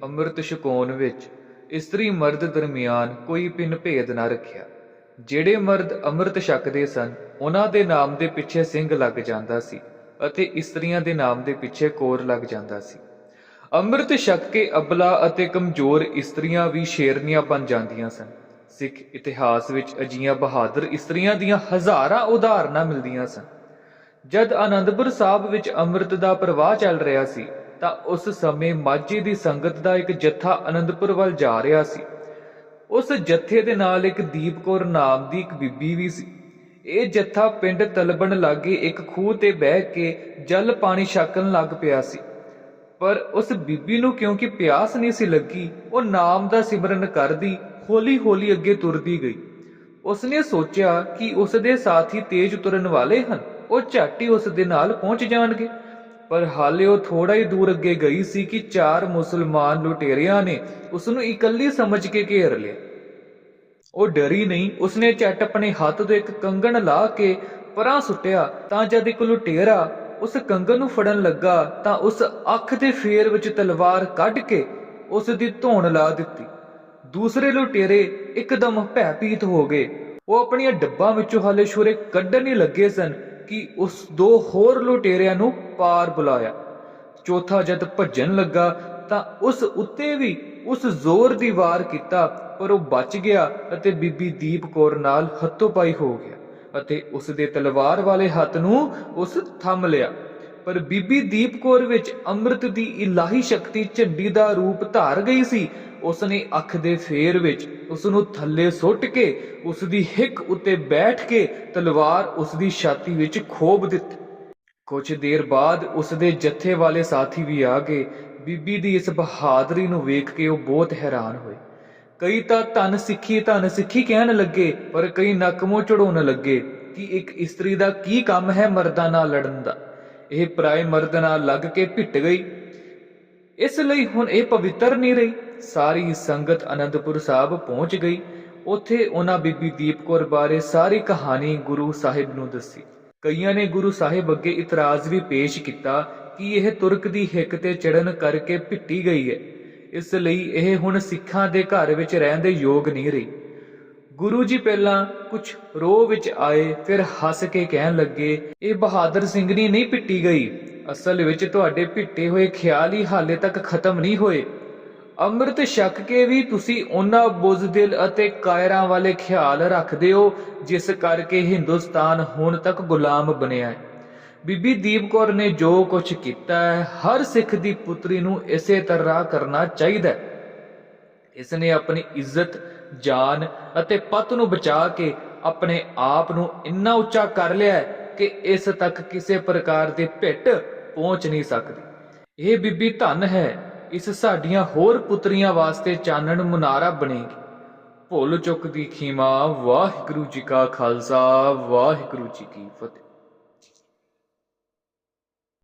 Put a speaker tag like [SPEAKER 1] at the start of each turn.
[SPEAKER 1] ਅੰਮ੍ਰਿਤ ਛਕਾਉਣ ਵਿੱਚ ਇਸਤਰੀ ਮਰਦ ਦਰਮਿਆਨ ਕੋਈ ਪਿੰਨ ਭੇਦ ਨਾ ਰੱਖਿਆ। ਜਿਹੜੇ ਮਰਦ ਅੰਮ੍ਰਿਤ ਛਕਦੇ ਸਨ, ਉਹਨਾਂ ਦੇ ਨਾਮ ਦੇ ਪਿੱਛੇ ਸਿੰਘ ਲੱਗ ਜਾਂਦਾ ਸੀ ਅਤੇ ਇਸਤਰੀਆਂ ਦੇ ਨਾਮ ਦੇ ਪਿੱਛੇ ਕੋਰ ਲੱਗ ਜਾਂਦਾ ਸੀ। ਅੰਮ੍ਰਿਤ ਛਕ ਕੇ ਅਬਲਾ ਅਤੇ ਕਮਜ਼ੋਰ ਇਸਤਰੀਆਂ ਵੀ ਸ਼ੇਰਨੀਆਂ ਬਣ ਜਾਂਦੀਆਂ ਸਨ। ਸਿੱਖ ਇਤਿਹਾਸ ਵਿੱਚ ਅਜੀਆਂ ਬਹਾਦਰ ਇਸਤਰੀਆਂ ਦੀਆਂ ਹਜ਼ਾਰਾਂ ਉਦਾਹਰਨਾਂ ਮਿਲਦੀਆਂ ਸਨ। ਜਦ ਆਨੰਦਪੁਰ ਸਾਹਿਬ ਵਿੱਚ ਅੰਮ੍ਰਿਤ ਦਾ ਪ੍ਰਵਾਹ ਚੱਲ ਰਿਹਾ ਸੀ ਤਾਂ ਉਸ ਸਮੇਂ ਮਾਝੀ ਦੀ ਸੰਗਤ ਦਾ ਇੱਕ ਜੱਥਾ ਅਨੰਦਪੁਰ ਵੱਲ ਜਾ ਰਿਹਾ ਸੀ। ਉਸ ਜੱਥੇ ਦੇ ਨਾਲ ਇੱਕ ਦੀਪ ਕੌਰ ਨਾਮ ਦੀ ਇੱਕ ਬੀਬੀ ਵੀ ਸੀ। ਇਹ ਜੱਥਾ ਪਿੰਡ ਤਲਬਣ ਲਾਗੇ ਇੱਕ ਖੂਹ ਤੇ ਬਹਿ ਕੇ ਜਲ ਪਾਣੀ ਛਕਣ ਲੱਗ ਪਿਆ ਸੀ। ਪਰ ਉਸ ਬੀਬੀ ਨੂੰ ਕਿਉਂਕਿ ਪਿਆਸ ਨਹੀਂ ਸੀ ਲੱਗੀ, ਉਹ ਨਾਮ ਦਾ ਸਿਮਰਨ ਕਰਦੀ ਹੌਲੀ-ਹੌਲੀ ਅੱਗੇ ਤੁਰਦੀ ਗਈ। ਉਸਨੇ ਸੋਚਿਆ ਕਿ ਉਸ ਦੇ ਸਾਥੀ ਤੇਜ਼ ਤੁਰਨ ਵਾਲੇ ਹਨ, ਉਹ ਝੱਟ ਹੀ ਉਸ ਦੇ ਨਾਲ ਪਹੁੰਚ ਜਾਣਗੇ। ਪਰ ਹਾਲੇ ਉਹ ਥੋੜਾ ਹੀ ਦੂਰ ਅੱਗੇ ਗਈ ਸੀ ਕਿ ਚਾਰ ਮੁਸਲਮਾਨ ਲੁਟੇਰਿਆਂ ਨੇ ਉਸ ਨੂੰ ਇਕੱਲੀ ਸਮਝ ਕੇ ਘੇਰ ਲਿਆ। ਉਹ ਡਰੀ ਨਹੀਂ, ਉਸਨੇ ਝੱਟ ਆਪਣੇ ਹੱਥ ਤੋਂ ਇੱਕ ਕੰਗਣ ਲਾ ਕੇ ਪਰਾਂ ਸੁੱਟਿਆ, ਤਾਂ ਜਦ ਇੱਕ ਲੁਟੇਰਾ ਉਸ ਕੰਗਣ ਨੂੰ ਫੜਨ ਲੱਗਾ, ਤਾਂ ਉਸ ਅੱਖ ਦੇ ਫੇਰ ਵਿੱਚ ਤਲਵਾਰ ਕੱਢ ਕੇ ਉਸ ਦੀ ਧੌਣ ਲਾ ਦਿੱਤੀ। ਦੂਸਰੇ ਲੁਟੇਰੇ ਇੱਕਦਮ ਭੈਭੀਤ ਹੋ ਗਏ। ਉਹ ਆਪਣੀਆਂ ਡੱਬਾਂ ਵਿੱਚੋਂ ਹਾਲੇ ਛੁਰੇ ਕੱਢਣ ਹੀ ਲੱਗੇ ਸਨ ਕਿ ਉਸ ਦੋ ਹੋਰ ਲੁਟੇਰਿਆਂ ਨੂੰ ਪਾਰ ਬੁਲਾਇਆ। ਚੌਥਾ ਜਦ ਭੱਜਣ ਲੱਗਾ ਤਾਂ ਉਸ ਉੱਤੇ ਵੀ ਉਸ ਜ਼ੋਰ ਦੀ ਵਾਰ ਕੀਤਾ, ਪਰ ਉਹ ਬਚ ਗਿਆ ਅਤੇ ਬੀਬੀ ਦੀਪ ਕੌਰ ਨਾਲ ਹੱਥੋਂ ਪਾਈ ਹੋ ਗਿਆ ਅਤੇ ਉਸ ਦੇ ਤਲਵਾਰ ਵਾਲੇ ਹੱਥ ਨੂੰ ਉਸ ਥੰਮ ਲਿਆ। ਪਰ ਬੀਬੀ ਦੀਪ ਕੌਰ ਵਿੱਚ ਅੰਮ੍ਰਿਤ ਦੀ ਇਲਾਹੀ ਸ਼ਕਤੀ ਝੰਡੀ ਦਾ ਰੂਪ ਧਾਰ ਗਈ ਸੀ ਉਸ ਨੇ ਅੱਖ ਦੇ ਫੇਰ ਵਿੱਚ ਉਸ ਨੂੰ ਥੱਲੇ ਸੁੱਟ ਕੇ ਉਸ ਦੀ ਹਿੱਕ ਉੱਤੇ ਬੈਠ ਕੇ ਤਲਵਾਰ ਉਸ ਦੀ ਛਾਤੀ ਵਿੱਚ ਖੋਬ ਦਿੱਤੀ। ਕੁਝ ਦੇਰ ਬਾਅਦ ਉਸ ਦੇ ਜੱਥੇ ਵਾਲੇ ਸਾਥੀ ਵੀ ਆ ਗਏ। ਬੀਬੀ ਦੀ ਇਸ ਬਹਾਦਰੀ ਨੂੰ ਵੇਖ ਕੇ ਉਹ ਬਹੁਤ ਹੈਰਾਨ ਹੋਏ। ਕਈ ਤਾਂ ਧਨ ਸਿੱਖੀ ਧਨ ਸਿੱਖੀ ਕਹਿਣ ਲੱਗੇ, ਪਰ ਕਈ ਨਕਮੋ ਮੂੰਹ ਚੜਾਉਣ ਲੱਗੇ ਕਿ ਇੱਕ ਇਸਤਰੀ ਦਾ ਕੀ ਕੰਮ ਹੈ ਮਰਦਾਂ ਨਾਲ ਲੜਨ ਦਾ। ਇਹ ਪਰਾਏ ਮਰਦ ਨਾਲ ਲੱਗ ਕੇ ਭਿੱਟ ਗਈ। ਇਸ ਲਈ ਹੁਣ ਇਹ ਪਵਿੱਤਰ ਨਹੀਂ ਰਹੀ। ਸਾਰੀ ਸੰਗਤ ਅਨੰਦਪੁਰ ਸਾਹਿਬ ਪਹੁੰਚ ਗਈ। ਉੱਥੇ ਉਹਨਾਂ ਬੀਬੀ ਦੀਪ ਕੌਰ ਬਾਰੇ ਸਾਰੀ ਕਹਾਣੀ ਗੁਰੂ ਸਾਹਿਬ ਨੂੰ ਦੱਸੀ। ਕਈਆਂ ਨੇ ਗੁਰੂ ਸਾਹਿਬ ਅੱਗੇ ਇਤਰਾਜ਼ ਵੀ ਪੇਸ਼ ਕੀਤਾ ਕਿ ਇਹ ਤੁਰਕ ਦੀ ਹਿੱਕ ਤੇ ਚੜਨ ਕਰਕੇ ਭਿੱਟੀ ਗਈ ਹੈ। ਇਸ ਲਈ ਇਹ ਹੁਣ ਸਿੱਖਾਂ ਦੇ ਘਰ ਵਿੱਚ ਰਹਿਣ ਦੇ ਯੋਗ ਨਹੀਂ ਰਹੀ। ਗੁਰੂ ਜੀ ਪਹਿਲਾਂ ਕੁਝ ਰੋਹ ਵਿੱਚ ਆਏ, ਫਿਰ ਹੱਸ ਕੇ ਕਹਿਣ ਲੱਗੇ, ਇਹ ਬਹਾਦਰ ਸਿੰਘਣੀ ਨਹੀਂ ਪਿੱਟੀ ਗਈ। ਅਸਲ ਵਿੱਚ ਤੁਹਾਡੇ ਭਿੱਟੇ ਹੋਏ ਖਿਆਲ ਹੀ ਹਾਲੇ ਤੱਕ ਖਤਮ ਨਹੀਂ ਹੋਏ। ਅੰਮ੍ਰਿਤ ਛਕ ਕੇ ਵੀ ਤੁਸੀਂ ਉਹਨਾਂ ਬੁਜ਼ਦਿਲ ਅਤੇ ਕਾਇਰਾਂ ਵਾਲੇ ਖਿਆਲ ਰੱਖਦੇ ਹੋ, ਜਿਸ ਕਰਕੇ ਹਿੰਦੁਸਤਾਨ ਹੁਣ ਤੱਕ ਗੁਲਾਮ ਬਣਿਆ ਹੈ। ਬੀਬੀ ਦੀਪ ਕੌਰ ਨੇ ਜੋ ਕੁਝ ਕੀਤਾ ਹੈ, ਹਰ ਸਿੱਖ ਦੀ ਪੁੱਤਰੀ ਨੂੰ ਇਸੇ ਤਰ੍ਹਾਂ ਕਰਨਾ ਚਾਹੀਦਾ ਹੈ। ਇਸ ਨੇ ਆਪਣੀ ਇੱਜ਼ਤ, ਜਾਨ ਅਤੇ ਪਤ ਨੂੰ ਬਚਾ ਕੇ ਆਪਣੇ ਆਪ ਨੂੰ ਇੰਨਾ ਉੱਚਾ ਕਰ ਲਿਆ ਕਿ ਇਸ ਤੱਕ ਕਿਸੇ ਪ੍ਰਕਾਰ ਦੀ ਭਿੱਟ ਪਹੁੰਚ ਨਹੀਂ ਸਕਦੀ। ਇਹ ਬੀਬੀ ਧਨ ਹੈ, ਇਸ ਸਾਡੀਆਂ ਹੋਰ ਪੁੱਤਰੀਆਂ ਵਾਸਤੇ ਚਾਨਣ ਮੁਨਾਰਾ ਬਣੇਗੀ। ਭੁੱਲ ਚੁੱਕ ਦੀ ਖੀਮਾ, ਵਾਹਿਗੁਰੂ ਜੀ ਕਾ ਖਾਲਸਾ, ਵਾਹਿਗੁਰੂ ਜੀ ਕੀ ਫਤਿਹ।